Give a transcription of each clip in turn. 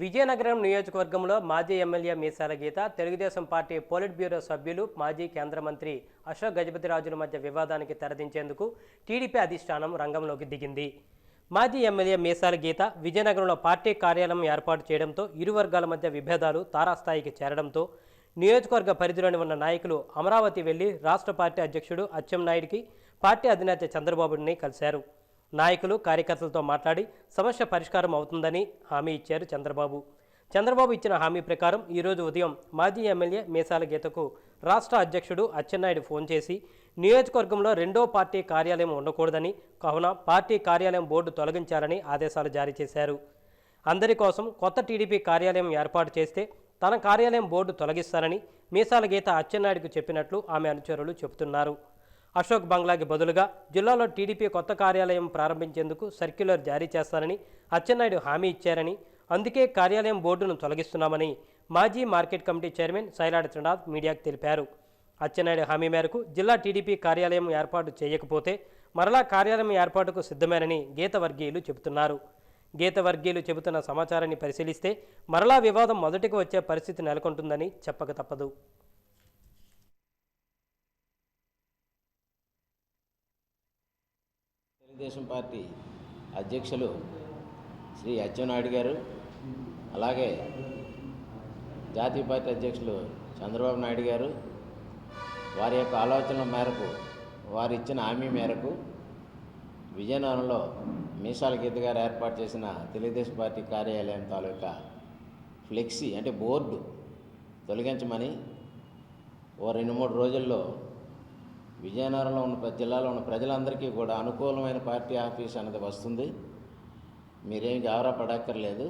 విజయనగరం నియోజకవర్గంలో మాజీ MLA Meesala Geetha Telugu Desam party polit bureau సభ్యులు మాజీ కేంద్ర మంత్రి అశోక్ గజపతిరాజుల మధ్య వివాదానికి తెరదించేందుకు టీడీపీ అధిష్టానం రంగంలోకి దిగింది. మాజీ ఎమ్మెల్యే మీసాల గీత విజయనగరంలో పార్టీ కార్యాలయం ఏర్పాటు చేయడంతో ఇరు వర్గాల మధ్య విభేదాలు తారాస్థాయికి చేరడంతో నియోజకవర్గ పరిధిలోని ఉన్న నాయకులు అమరావతి వెళ్ళి రాష్ట్ర పార్టీ అధ్యక్షుడు అచ్చెన్నాయుడికి పార్టీ అధినేత చంద్రబాబుని కలిశారు. నాయకులు కార్యకర్తలతో మాట్లాడి సమస్య పరిష్కారం అవుతుందని హామీ ఇచ్చారు చంద్రబాబు. చంద్రబాబు ఇచ్చిన హామీ ప్రకారం ఈరోజు ఉదయం మాజీ ఎమ్మెల్యే మీసాల గీతకు రాష్ట్ర అధ్యక్షుడు అచ్చెన్నాయుడు ఫోన్ చేసి నియోజకవర్గంలో రెండో పార్టీ కార్యాలయం ఉండకూడదని కావున పార్టీ కార్యాలయం బోర్డు తొలగించాలని ఆదేశాలు జారీ చేశారు. అందరి కోసం కొత్త టీడీపీ కార్యాలయం ఏర్పాటు చేస్తే తన కార్యాలయం బోర్డు తొలగిస్తానని మీసాల గీత అచ్చెన్నాయుడుకు చెప్పినట్లు ఆమె అనుచరులు చెబుతున్నారు. అశోక్ బంగ్లాకి బదులుగా జిల్లాలో టీడీపీ కొత్త కార్యాలయం ప్రారంభించేందుకు సర్క్యులర్ జారీ చేస్తారని అచ్చెన్నాయుడు హామీ ఇచ్చారని అందుకే కార్యాలయం బోర్డును తొలగిస్తున్నామని మాజీ market committee chairman Sailadi Trinath మీడియాకు తెలిపారు. అచ్చెన్నాయుడు హామీ మేరకు జిల్లా టీడీపీ కార్యాలయం ఏర్పాటు చేయకపోతే మరలా కార్యాలయం ఏర్పాటుకు సిద్ధమేనని గీత వర్గీయులు చెబుతున్నారు. గీత వర్గీయులు చెబుతున్న సమాచారాన్ని పరిశీలిస్తే మరలా వివాదం మొదటికి వచ్చే పరిస్థితి నెలకొంటుందని చెప్పక తప్పదు. తెలుగుదేశం పార్టీ అధ్యక్షులు శ్రీ అచ్చెన్నాయుడు గారు అలాగే జాతీయ పార్టీ అధ్యక్షులు చంద్రబాబు నాయుడు గారు వారి యొక్క ఆలోచనల మేరకు వారు ఇచ్చిన హామీ మేరకు విజయనగరంలో మీసాల గీత గారు ఏర్పాటు చేసిన తెలుగుదేశం పార్టీ కార్యాలయం తాలూకా ఫ్లెక్సీ అంటే బోర్డు తొలగించమని ఓ రెండు మూడు రోజుల్లో విజయనగరంలో ఉన్న జిల్లాలో ఉన్న ప్రజలందరికీ కూడా అనుకూలమైన పార్టీ ఆఫీస్ అనేది వస్తుంది. మీరేం గావరా పడక్కర్లేదు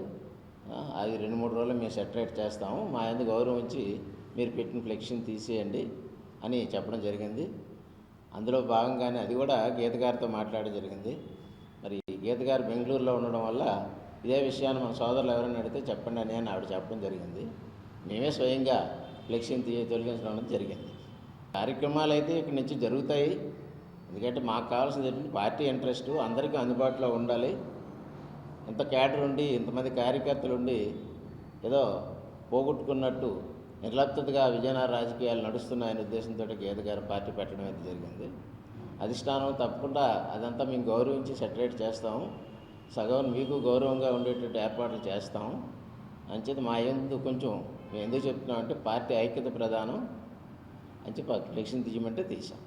అది రెండు మూడు రోజులు మేము సెటరేట్ చేస్తాము. మా ఎందు గౌరవించి మీరు పెట్టిన ఫ్లెక్షన్ తీసేయండి అని చెప్పడం జరిగింది. అందులో భాగంగానే అది కూడా గీత గారితో మాట్లాడడం జరిగింది. మరి గీత గారు బెంగళూరులో ఉండడం వల్ల ఇదే విషయాన్ని మన సోదరులు ఎవరైనా అడిగితే చెప్పండి అని అని ఆవిడ చెప్పడం జరిగింది. మేమే స్వయంగా ఫ్లెక్సీని తీ తొలగించడం జరిగింది. కార్యక్రమాలు అయితే ఇక్కడి నుంచి జరుగుతాయి. ఎందుకంటే మాకు కావాల్సింది ఏంటంటే పార్టీ ఇంట్రెస్ట్ అందరికీ అందుబాటులో ఉండాలి. ఇంత క్యాడర్ ఉండి ఇంతమంది కార్యకర్తలు ఉండి ఏదో పోగొట్టుకున్నట్టు నిర్లప్తగా విజయనగర రాజకీయాలు నడుస్తున్నాయనే ఉద్దేశంతో గీత గారు పార్టీ పెట్టడం అయితే జరిగింది. అధిష్టానం తప్పకుండా అదంతా మేము గౌరవించి సెటరేట్ చేస్తాము. సగం మీకు గౌరవంగా ఉండేటట్టు ఏర్పాట్లు చేస్తాము. అంచేది మా ఎందుకు కొంచెం మేము ఎందుకు చెప్తున్నామంటే పార్టీ ఐక్యత ప్రధానం. అని చెప్పి లక్ష్యం తీయమంటే తీసాం